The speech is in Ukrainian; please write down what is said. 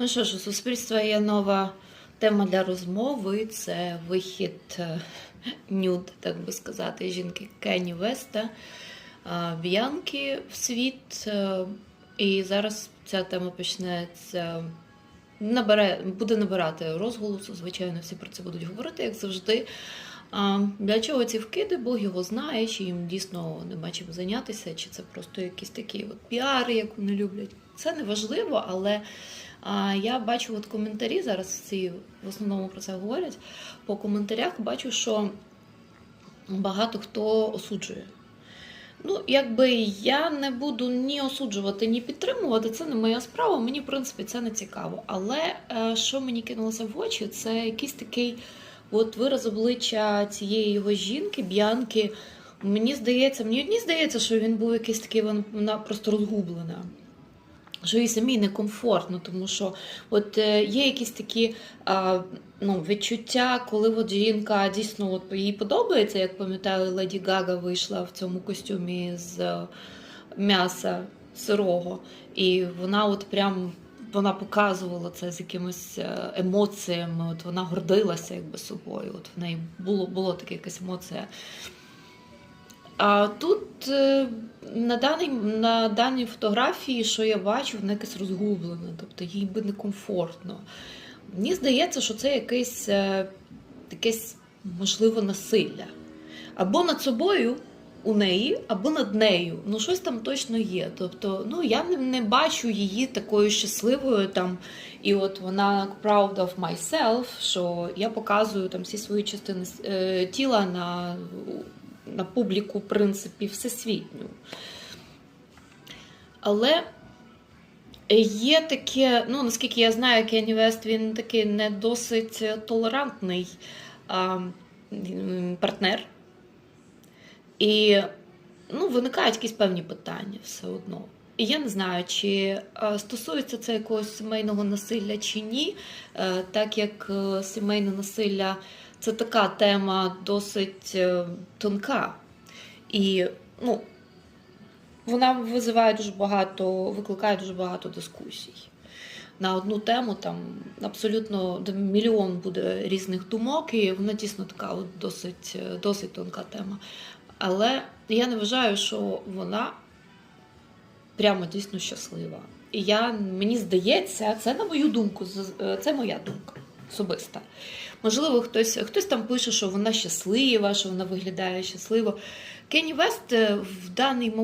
Ну що ж, у суспільства є нова тема для розмови. Це вихід е, нюд, так би сказати, жінки Кені Веста, е, Б'янки в світ. Е, І зараз ця тема почнеться. Набере, буде набирати розголосу. Звичайно, всі про це будуть говорити, як завжди. А для чого ці вкиди? Бог його знає, чи їм дійсно нема чим зайнятися, чи це просто якісь такі от піари, як вони люблять. Це не важливо, але а, я бачу от коментарі зараз всі в основному про це говорять. По коментарях бачу, що багато хто осуджує. Ну, якби я не буду ні осуджувати, ні підтримувати, це не моя справа. Мені, в принципі, це не цікаво. Але е, що мені кинулося в очі, це якийсь такий от вираз обличчя цієї його жінки, б'янки. Мені здається, мені одні здається, що він був якийсь такий, вона, вона просто розгублена. Що їй самій некомфортно, тому що от е, є якісь такі ну, відчуття, коли от жінка дійсно от їй подобається, як пам'ятаю, Леді Гага вийшла в цьому костюмі з е, м'яса сирого, і вона от прям вона показувала це з якимись е, емоціями. От вона гордилася якби собою. От в неї було, було таке якась емоція. А тут на даній, на даній фотографії, що я бачу, вона якась розгублена, тобто їй би некомфортно. Мені здається, що це якесь, е, якесь можливо насилля. Або над собою у неї, або над нею. Ну, щось там точно є. Тобто, ну я не, бачу її такою щасливою там. І от вона proud of myself, що я показую там всі свої частини е, тіла на, на публіку, в принципі, всесвітню. Але є таке, ну наскільки я знаю, Кенні Вест він такий не досить толерантний а, партнер. І ну, виникають якісь певні питання все одно. І я не знаю, чи стосується це якогось сімейного насилля чи ні, е, так як е, сімейне насилля це така тема досить е, тонка. І ну, вона визиває дуже багато, викликає дуже багато дискусій. На одну тему там абсолютно мільйон буде різних думок, і вона дійсно така от досить, е, досить тонка тема. Але я не вважаю, що вона прямо дійсно щаслива. І я, мені здається, це на мою думку, е, це моя думка особиста. Можливо, хтось, хтось там пише, що вона щаслива, що вона виглядає щасливо. Кенні Вест в даний момент.